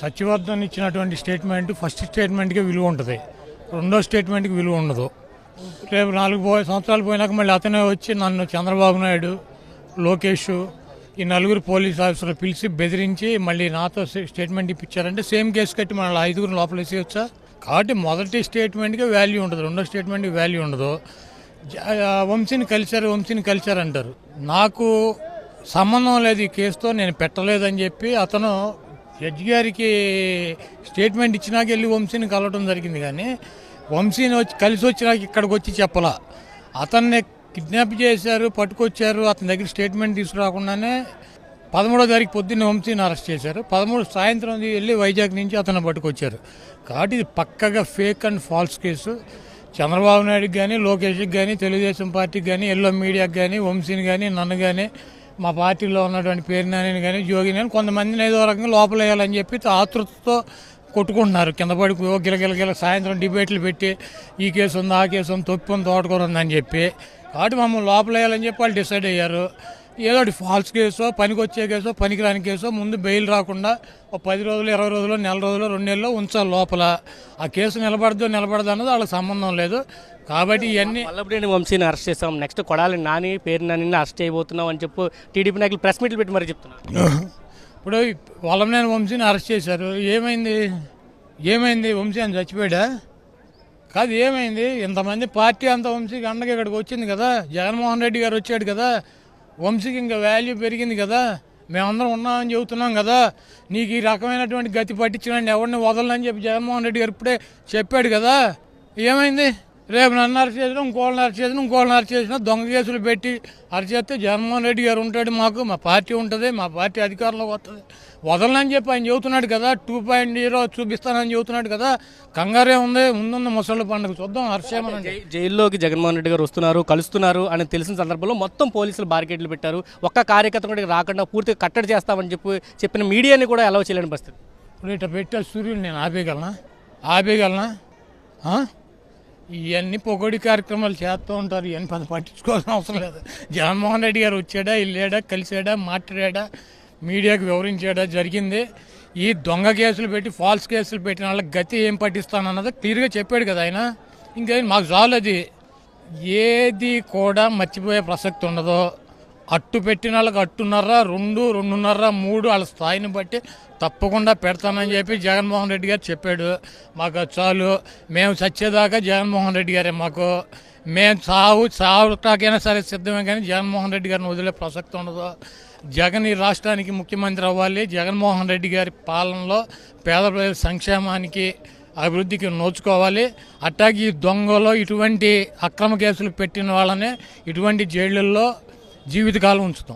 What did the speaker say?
సత్యవర్ధన్ ఇచ్చినటువంటి statement first స్టేట్మెంట్కి విలువ ఉంటుంది. రెండో స్టేట్మెంట్కి విలువ ఉండదు. రేపు నాలుగు పో సంవత్సరాలు పోయినాక మళ్ళీ అతనే వచ్చి నన్ను చంద్రబాబు నాయుడు లోకేష్ ఈ నలుగురు పోలీస్ ఆఫీసర్లు పిలిచి బెదిరించి మళ్ళీ నాతో స్టేట్మెంట్ ఇప్పించారంటే సేమ్ కేసు కట్టి మన ఐదుగురు లోపల వేసేయచ్చా? కాబట్టి మొదటి స్టేట్మెంట్కి వాల్యూ ఉండదు. రెండో స్టేట్మెంట్కి వాల్యూ ఉండదు. ఆ, వంశీని కలిశారు వంశీని కలిశారు అంటారు. నాకు సంబంధం లేదు ఈ కేసుతో నేను పెట్టలేదని చెప్పి అతను జడ్జి గారికి స్టేట్మెంట్ ఇచ్చినాక వెళ్ళి వంశీని కలవడం జరిగింది కానీ వంశీని వచ్చి కలిసి వచ్చినాక ఇక్కడికి వచ్చి చెప్పలా. అతన్ని కిడ్నాప్ చేశారు పట్టుకొచ్చారు అతని దగ్గర స్టేట్మెంట్ తీసుకురాకుండానే పదమూడో తారీఖు పొద్దున్న వంశీని అరెస్ట్ చేశారు. పదమూడు సాయంత్రం వెళ్ళి వైజాగ్ నుంచి అతను పట్టుకొచ్చారు. కాబట్టి ఇది పక్కగా fake and false case. Chandrababu నాయుడుకి కానీ లోకేష్కి కానీ తెలుగుదేశం పార్టీకి కానీ ఎల్లో మీడియాకి కానీ వంశీని కానీ నన్ను కానీ మా పార్టీలో ఉన్నటువంటి పేరు నాని కానీ జోగిని కానీ కొంతమందిని ఏదో రకంగా లోపల వేయాలని చెప్పి ఆతృతతో కొట్టుకుంటున్నారు. కింద పడి గిలగిలగిల గిల గిల సాయంత్రం డిబేట్లు పెట్టి ఈ కేసు ఉంది ఆ కేసు ఉంది తొప్పి ఉంది తోటకూర ఉందని చెప్పి. కాబట్టి మమ్మల్ని లోపల వేయాలని చెప్పి వాళ్ళు డిసైడ్ అయ్యారు. ఏదో ఫాల్స్ కేసో పనికి వచ్చే కేసో పనికిరాని కేసో ముందు బెయిల్ రాకుండా ఒక పది రోజులు ఇరవై రోజులు నెల రోజులు రెండు నెలలు ఉంచాలి లోపల. ఆ కేసు నిలబడదో నిలబడదు అన్నది వాళ్ళకి సంబంధం లేదు. కాబట్టి ఇవన్నీ వల్లభనేని వంశీని అరెస్ట్ చేసాం నెక్స్ట్ కొడాలి నాని పేరు నాని అరెస్ట్ చేయబోతున్నాం అని చెప్పి టీడీపీ నాయకులు ప్రెస్ మీట్లు పెట్టి మరి చెప్తున్నారు. ఇప్పుడు వల్లమనేని వంశీని అరెస్ట్ చేశారు. ఏమైంది? ఏమైంది? వంశీ అని చచ్చిపోయాడా? కాదు ఏమైంది? ఇంతమంది పార్టీ అంత వంశీకి అండగా ఇక్కడికి వచ్చింది కదా. జగన్మోహన్ రెడ్డి గారు వచ్చాడు కదా. వంశీకి ఇంకా వాల్యూ పెరిగింది కదా మేమందరం ఉన్నామని చెబుతున్నాం కదా నీకు ఈ రకమైనటువంటి గతి పట్టించడానికి ఎవరిని వదలని చెప్పి జగన్మోహన్ రెడ్డి గారు ఇప్పుడే చెప్పాడు కదా ఏమైంది? రేపు నన్ను అరెస్ట్ చేసిన ఇంకోళ్ళని అరెస్ట్ చేసిన ఇంకోళ్ళని అరెస్ట్ చేసిన దొంగ కేసులు పెట్టి అరెస్ట్ చేస్తే జగన్మోహన్ రెడ్డి గారు ఉంటాడు మాకు మా పార్టీ ఉంటుంది మా పార్టీ అధికారంలోకి వస్తుంది. వదలనని చెప్పి ఆయన చెబుతున్నాడు కదా టూ పాయింట్ జీరో చూపిస్తానని చెబుతున్నాడు కదా కంగారే ఉంది ముందున్న ముసళ్ళ పండుగ చూద్దాం హర్షేమనండి జై- జైల్లోకి జగన్మోహన్ రెడ్డి గారు వస్తున్నారు కలుస్తున్నారు అని తెలిసిన సందర్భంలో మొత్తం పోలీసులు బారికేడ్లు పెట్టారు. ఒక్క కార్యకర్త కూడా రాకుండా పూర్తిగా కట్టడి చేస్తామని చెప్పి చెప్పిన మీడియాని కూడా అలౌ చేయలేని పరిస్థితి. ఇప్పుడు ఇట్లా పెట్టే సూర్యుడు నేను ఆపేయగలనా? ఆపేయగలనా? ఇవన్నీ పొగడి కార్యక్రమాలు చేస్తూ ఉంటారు. ఇవన్నీ పని పట్టించుకోవాల్సిన అవసరం లేదు. జగన్మోహన్ రెడ్డి గారు వచ్చాడా వెళ్ళాడా కలిసాడా మాట్లాడా మీడియాకు వివరించాడా జరిగింది. ఈ దొంగ కేసులు పెట్టి ఫాల్స్ కేసులు పెట్టిన వాళ్ళకి గతి ఏం పట్టిస్తానన్నది క్లియర్గా చెప్పాడు కదా ఆయన. ఇంకా మాకు చాలు అది. ఏది కూడా మర్చిపోయే ప్రసక్తి ఉండదు. అట్టు పెట్టిన వాళ్ళకి అట్టున్నర రెండు రెండున్నర మూడు వాళ్ళ స్థాయిని బట్టి తప్పకుండా పెడతానని చెప్పి జగన్మోహన్ రెడ్డి గారు చెప్పాడు. మాకు చాలు. మేము చచ్చేదాకా జగన్మోహన్ రెడ్డి గారే మాకు. మేము సావు సావుటాకైనా సరే సిద్ధమే కానీ జగన్మోహన్ రెడ్డి గారిని వదిలే ప్రసక్తి ఉండదు. జగన్ ఈ రాష్ట్రానికి ముఖ్యమంత్రి అవ్వాలి. జగన్మోహన్ రెడ్డి గారి పాలనలో పేద ప్రజల సంక్షేమానికి అభివృద్ధికి నోచుకోవాలి. అట్టాగి ఈ దొంగలో ఇటువంటి అక్రమ కేసులు పెట్టిన వాళ్ళనే ఇటువంటి జైళ్ళల్లో జీవితకాలం ఉంచుతాం.